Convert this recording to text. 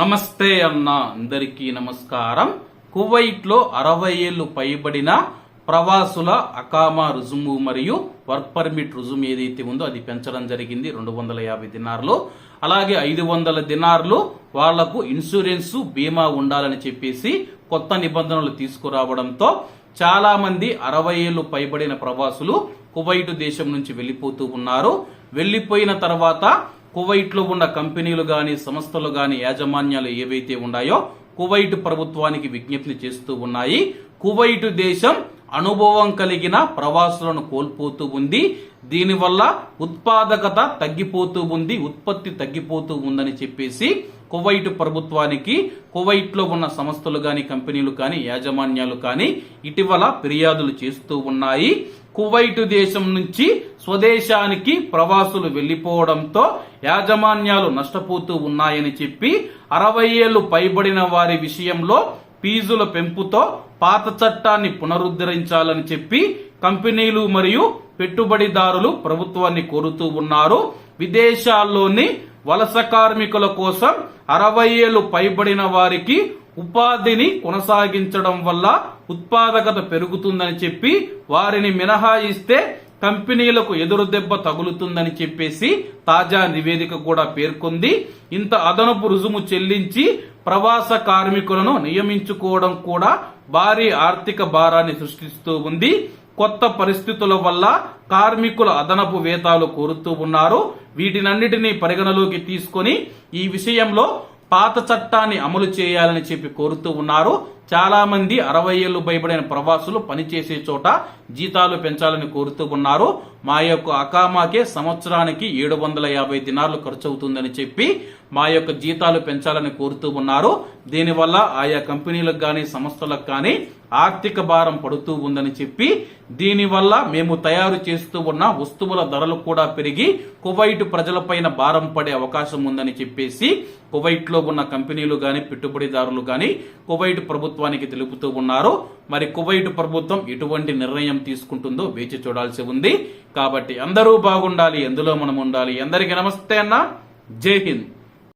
నమస్తే అన్న అందరికీ నమస్కారం. కువైట్లో అరవై ఏళ్ళు పైబడిన ప్రవాసుల అకామా రుజుము మరియు వర్క్ పర్మిట్ రుజుము ఏదైతే ఉందో అది పెంచడం జరిగింది రెండు వందల యాభై దినార్లు. అలాగే ఐదు వందల దినార్లు వాళ్ళకు ఇన్సూరెన్స్ బీమా ఉండాలని చెప్పేసి కొత్త నిబంధనలు తీసుకురావడంతో చాలా మంది అరవై ఏళ్ళు పైబడిన ప్రవాసులు కువైట్ దేశం నుంచి వెళ్ళిపోతూ ఉన్నారు. వెళ్ళిపోయిన తర్వాత కువైట్లో ఉన్న కంపెనీలు కానీ సంస్థలు కానీ యాజమాన్యాలు ఏవైతే ఉన్నాయో కువైట్ ప్రభుత్వానికి విజ్ఞప్తి చేస్తూ ఉన్నాయి. కువైట్ దేశం అనుభవం కలిగిన ప్రవాసులను కోల్పోతూ ఉంది. దీనివల్ల ఉత్పాదకత తగ్గిపోతూ ఉంది ఉత్పత్తి తగ్గిపోతూ ఉందని చెప్పేసి కువైట్ ప్రభుత్వానికి కువైట్లో ఉన్న సంస్థలు కానీ కంపెనీలు కానీ యాజమాన్యాలు కానీ ఇటీవల ఫిర్యాదులు చేస్తూ ఉన్నాయి. కువైట్ దేశం నుంచి స్వదేశానికి ప్రవాసులు వెళ్ళిపోవడంతో యాజమాన్యాలు నష్టపోతూ ఉన్నాయని చెప్పి అరవై ఏళ్ళు పైబడిన వారి విషయంలో ఫీజుల పెంపుతో పాత చట్టాన్ని పునరుద్ధరించాలని చెప్పి కంపెనీలు మరియు పెట్టుబడిదారులు ప్రభుత్వాన్ని కోరుతూ ఉన్నారు. విదేశాల్లోని వలస కార్మికుల కోసం అరవై ఏళ్ళు పైబడిన వారికి ఉపాధిని కొనసాగించడం వల్ల ఉత్పాదకత పెరుగుతుందని చెప్పి వారిని మినహాయిస్తే కంపెనీలకు ఎదురు దెబ్బ తగులుతుందని చెప్పేసి తాజా నివేదిక కూడా పేర్కొంది. ఇంత అదనపు రుజుము చెల్లించి ప్రవాస కార్మికులను నియమించుకోవడం కూడా భారీ ఆర్థిక భారాన్ని సృష్టిస్తూ ఉంది. కొత్త పరిస్థితుల వల్ల కార్మికుల అదనపు వేతాలు కోరుతూ ఉన్నారు. వీటినన్నిటినీ పరిగణలోకి తీసుకొని ఈ విషయంలో పాత చట్టాన్ని అమలు చేయాలని చెప్పి కోరుతూ ఉన్నారు. చాలా మంది అరవై ఏళ్ళు పైబడిన ప్రవాసులు పనిచేసే చోట జీతాలు పెంచాలని కోరుతూ ఉన్నారు. మా యొక్క అకామాకే సంవత్సరానికి ఏడు వందల యాభై దినార్లు ఖర్చు అవుతుందని చెప్పి మా యొక్క జీతాలు పెంచాలని కోరుతూ ఉన్నారు. దీనివల్ల ఆయా కంపెనీలకు కానీ సంస్థలకు కానీ ఆర్థిక భారం పడుతూ ఉందని చెప్పి దీనివల్ల మేము తయారు చేస్తూ ఉన్న వస్తువుల ధరలు కూడా పెరిగి కువైట్ ప్రజలపైన భారం పడే అవకాశం ఉందని చెప్పేసి కువైట్లో ఉన్న కంపెనీలు కానీ పెట్టుబడిదారులు కానీ కువైట్ ప్రభుత్వం ప్రభుత్వానికి తెలుపుతూ ఉన్నారు. మరి కువైట్ ప్రభుత్వం ఎటువంటి నిర్ణయం తీసుకుంటుందో వేచి చూడాల్సి ఉంది. కాబట్టి అందరూ బాగుండాలి ఎందులో మనం ఉండాలి? అందరికీ నమస్తే అన్న. జై హింద్.